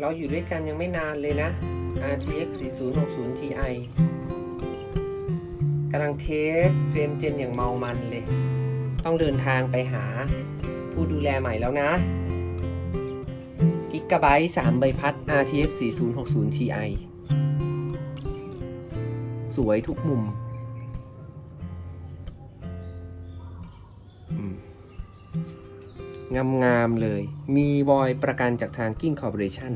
เราอยู่ด้วยกันยังไม่นานเลยนะ RTX 4060 Ti กำลังเทสเฟรมเจนอย่างเมามันเลย ต้องเดินทางไปหาผู้ดูแลใหม่แล้วนะ กิกะไบต์3ใบพัด RTX 4060 Ti สวยทุกมุม งามๆเลย มีบอยประกันจากทางกิ้งคอร์ปอเรชั่น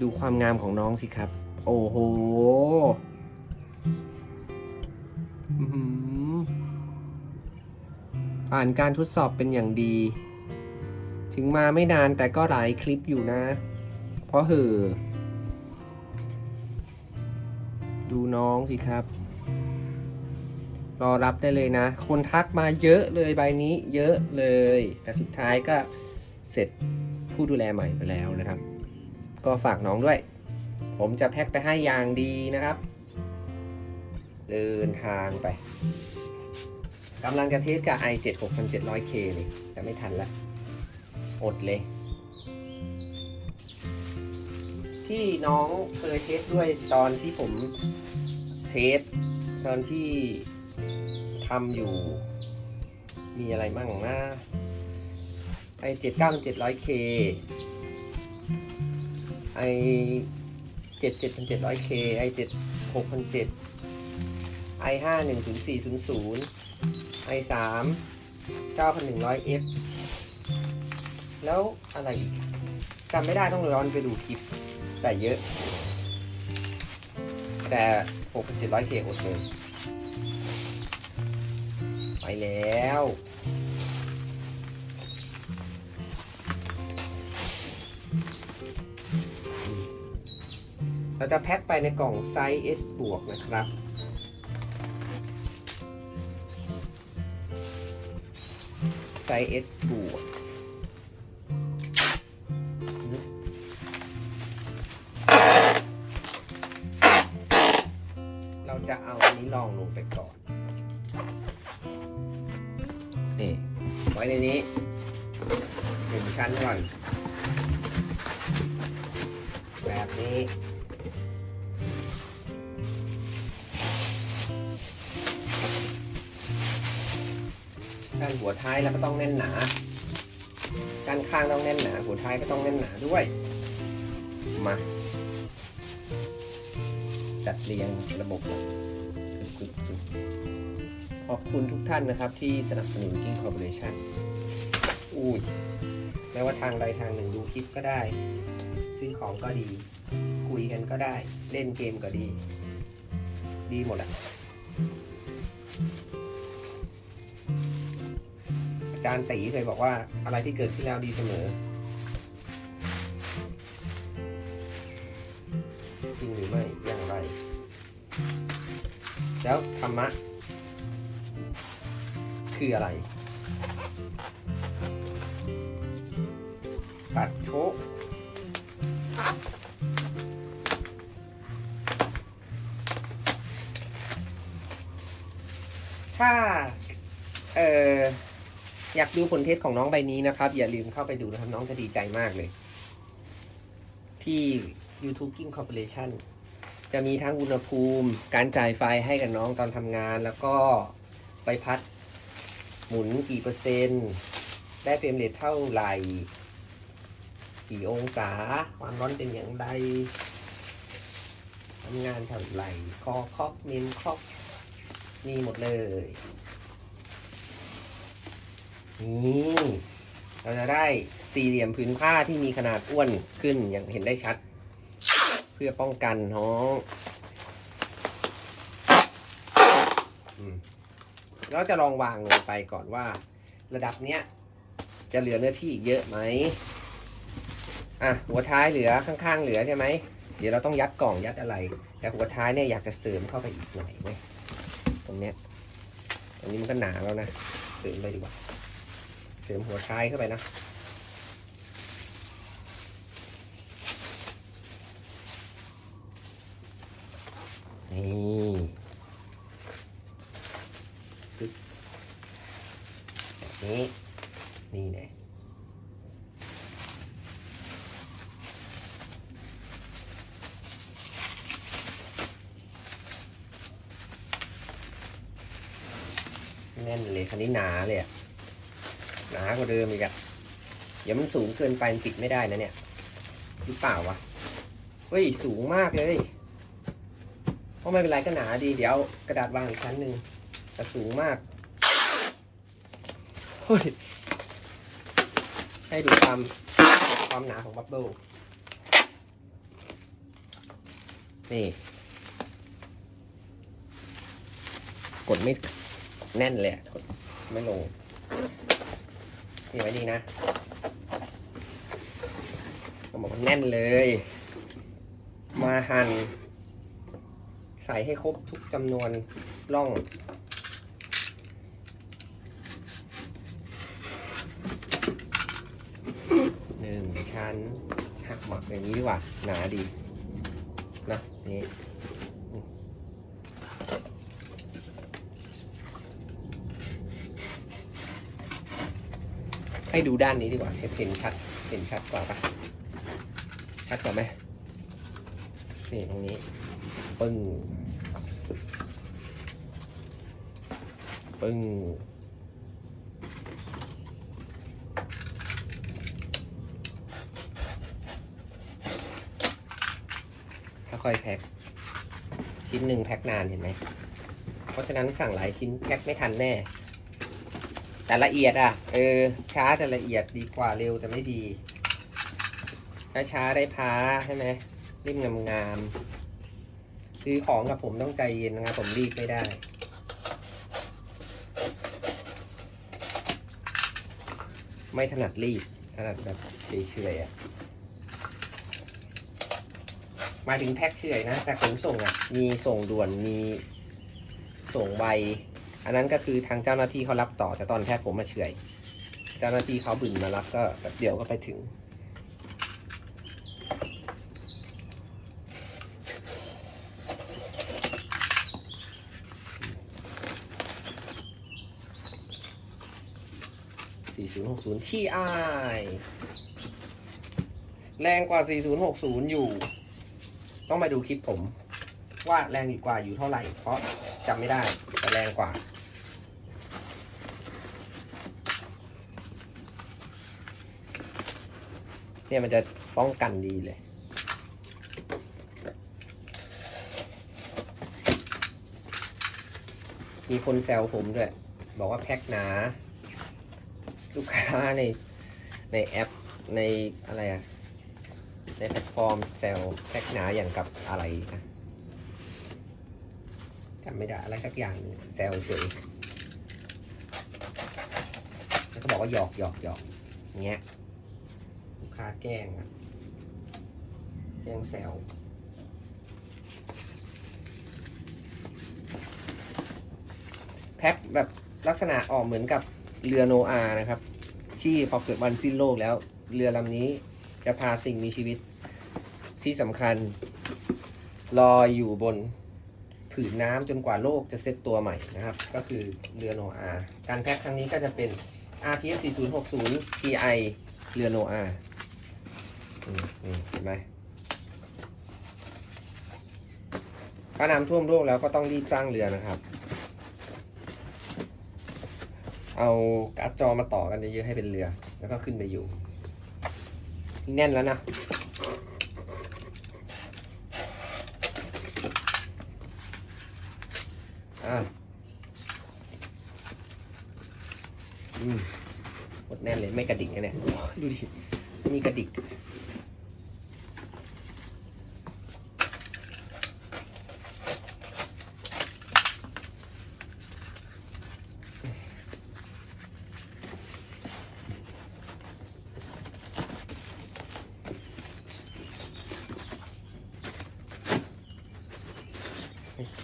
ดูความงามของน้องสิครับ โอ้โหอืมอ่านการทดสอบเป็นอย่างดี ถึงมาไม่นานแต่ก็หลายคลิปอยู่นะ เพราะเหอดูน้องสิครับ รอรับได้เลยนะ คนทักมาเยอะเลยใบนี้เยอะเลย แต่สุดท้ายก็เสร็จผู้ดูแลใหม่ไปแล้วนะครับ ก็ฝากน้องด้วย ผมจะแพ็คไปให้อย่างดีนะครับ เดินทางไปกำลังจะเทสกับ i7 6700K เลยแต่ไม่ทันละอดเลย ที่น้องเคยเทสด้วยตอนที่ผมเทสตอนที่ ทำอยู่ มีอะไรบ้างนะไอเจ็ดเก้าเจ็ดร้อยเคไอเจ็ดเจ็ดพันเจ็ดร้อยเคไอเจ็ดหกพันเจ็ดไอห้าหนึ่งศูนย์สี่ศูนย์ศูนย์ไอสามเก้าพันหนึ่งร้อยเอฟแล้วอะไรอีกจำไม่ได้ต้องร้อนไปดูคลิป แต่เยอะ แต่หกพันเจ็ดร้อยเคโอดเลย ไปแล้ว เราจะแพ็คไปในกล่องไซส์ S บวกนะครับไซส์ S บวกเราจะเอาอันนี้ลองลงไปก่อน ว้ในนี้หนึ่งชั้นก่อน แบบนี้ด้านหัวท้ายแล้วก็ต้องแน่นหนาด้านข้างต้องแน่นหนา หัวท้ายก็ต้องแน่นหนาด้วย มา จัดเรียงระบบเลยกึกๆๆ ขอบคุณทุกท่านนะครับที่สนับสนุน King Corporation อุ้ยไม่ว่าทางใดทางหนึ่งดูคลิปก็ได้ ซื้อของก็ดี คุยกันก็ได้ เล่นเกมก็ดี ดีหมดอะอาจารย์ตีเคยบอกว่าอะไรที่เกิดขึ้นแล้วดีเสมอ จริงหรือไม่อย่างไร แล้วธรรมะ คืออะไร ปัดโชะถ้า เอออยากดูผลเทสของน้องใบนี้นะครับ อย่าลืมเข้าไปดูนะครับ น้องจะดีใจมากเลย ที่ YouTube King Corporation จะมีทั้งอุณหภูมิ การจ่ายไฟให้กับน้องตอนทำงาน แล้วก็ใบพัด หมุนกี่เปอร์เซ็นต์ ได้เฟรมเรทเท่าไหร่ กี่องศา ความร้อนเป็นอย่างไรทำงานเท่าไหร่ คอคอกเมมคอกมีหมดเลย นี่ เราจะได้สี่เหลี่ยมผืนผ้าที่มีขนาดอ้วนขึ้นอย่างเห็นได้ชัด เพื่อป้องกันน้องอืม เราจะลองวางลงไปก่อนว่า ระดับเนี้ยจะเหลือเนื้อที่อีกเยอะไหมอะหัวท้ายเหลือข้างๆ เหลือใช่ไหมเดี๋ยวเราต้องยัดกล่องยัดอะไร แต่หัวท้ายเนี่ยอยากจะเสริมเข้าไปอีกหน่อยเว้ยตรงเนี้ยตรงนี้มันก็หนาแล้วนะเสริมไปดีกว่า เสริมหัวท้ายเข้าไปนะนี่ นี้ นี่เนี่ยแน่นเลยคันนี้หนาเลยอะหนากว่าเดิมอีกอะเดี๋ยวมันสูงเกินไปปิดไม่ได้นะเนี่ยหรือเปล่าวะเฮ้ยสูงมากเลยเพราะไม่เป็นไรก็หนาดีเดี๋ยวกระดาษวางอีกชั้นหนึ่งแต่สูงมาก ยให้ดูความความหนาของบับเบิลนี่ กดไม่แน่นเลยกดไม่ลงนี่ไว้ดีนะก็บอกว่าแน่นเลย มาหั่นใส่ให้ครบทุกจำนวนร่อง หนึ่ง ชั้นหักหมักอย่างนี้ดีกว่า หนาดี นะนี่ให้ดูด้านนี้ดีกว่าเห็นชัดเห็นชัดกว่าปะชัดกว่าไหมนี่ตรงนี้ ปึ้ง ปึ้ง ค่อยแพ็คชิ้นหนึ่งแพ็คนานเห็นไหม เพราะฉะนั้นสั่งหลายชิ้นแพ็คไม่ทันแน่ แต่ละเอียดอะ เออ ช้าแต่ละเอียดดีกว่าเร็วแต่ไม่ดีช้าช้าได้พ้าใช่ไหมรีบงามงามๆซื้อของกับผมต้องใจเย็นนะครับผมรีบไม่ได้ ไม่ถนัดรีบถนัดแบบเฉยๆอะห มาถึงแพ็คเฉยนะ แต่ขนส่งอะ มีส่งด่วนมีส่งไวอันนั้นก็คือทางเจ้าหน้าที่เขารับต่อแต่ตอนแพ็คผมมาเฉยเจ้าหน้าที่เขาบึนมารับก็แบบเดียวก็ไปถึง4060ที่อายแรงกว่า 4060 อยู่ ต้องมาดูคลิปผม ว่าแรงกว่าอยู่เท่าไหร่ เพราะจำไม่ได้แต่แรงกว่า เนี่ยมันจะป้องกันดีเลยมีคนแซวผมด้วย บอกว่าแพ็คหนา ลูกค้าในในแอปในอะไรอะ ในแพลตฟอร์มแซลแพ็กหนาอย่างกับอะไรนะจำไม่ได้อะไรสักอย่างหนึ่งแซลเฉยแล้วก็บอกว่าหยอกหยอกหยอกเงี้ยลูกค้าแกล้งอะแกล้งแซวแพ็คแบบลักษณะออกเหมือนกับเรือโนอาห์นะครับ ที่พอเกิดวันสิ้นโลกแล้ว เรือลำนี้จะพาสิ่งมีชีวิต ที่สำคัญลอยอยู่บนผืนน้ำจนกว่าโลกจะเซตตัวใหม่นะครับ ก็คือเรือโนอาการแพ็คครั้งนี้ก็จะเป็น RTS 4060 TI เรือโนอาห์อืมนี่เห็นไหมถ้าน้ำท่วมโลกแล้วก็ต้องรีบสร้างเรือนะครับ เอาการ์ดจอมาต่อกันเยอะๆให้เป็นเรือ แล้วก็ขึ้นไปอยู่ แน่นแล้วนะ อะอืมหมดแน่นเลยไม่กระดิกนะเนี่ยดูดิมีกระดิก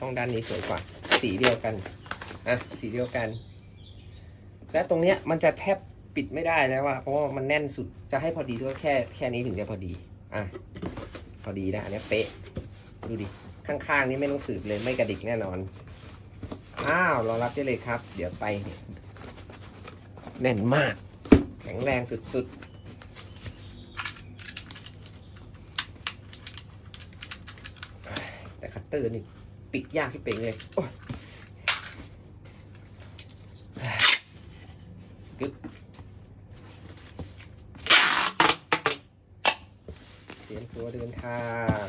ต้องด้านนี้สวยกว่า สีเดียวกันอะสีเดียวกัน และตรงเนี้ยมันจะแทบปิดไม่ได้แล้วอะเพราะว่ามันแน่นสุดจะให้พอดีก็แค่แค่นี้ถึงจะพอดีอะพอดีนะอันนี้เป๊ะดูดิข้างๆ นี่ไม่ต้องสืบเลยไม่กระดิกแน่นอน อ้าวรอรับได้เลยครับ เดี๋ยวไปแน่นมาก แข็งแรงสุดๆ แต่คัตเตอร์นี่ ปิดยากที่เป่งเลยโอ้ย รียมตัวเดินทาง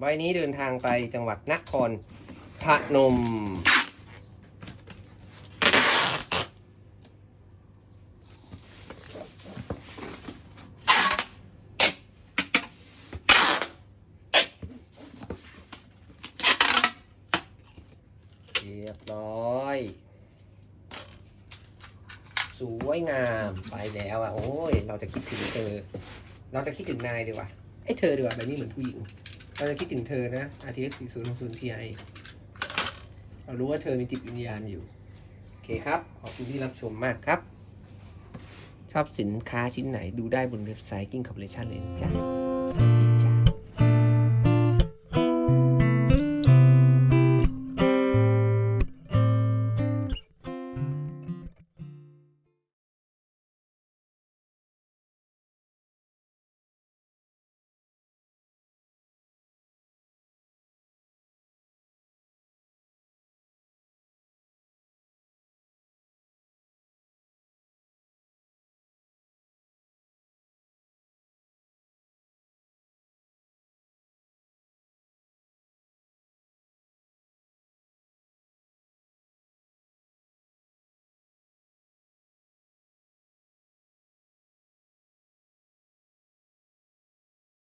ใบนี้เดินทางไปจังหวัดนครพนม เรียบร้อย สวยงามไปแล้วอะ โอ้ย เราจะคิดถึงเธอ เราจะคิดถึงนายดีกว่าไอ้เธอดีกว่าแบบนี้เหมือนผู้หญิง เราจะคิดถึงเธอนะ RTX 4060 Ti เรารู้ว่าเธอมีจิตวิญญาณอยู่ โอเคครับ ขอบคุณที่รับชมมากครับ ชอบสินค้าชิ้นไหนดูได้บนเว็บไซต์ King Corporation เลยจ้า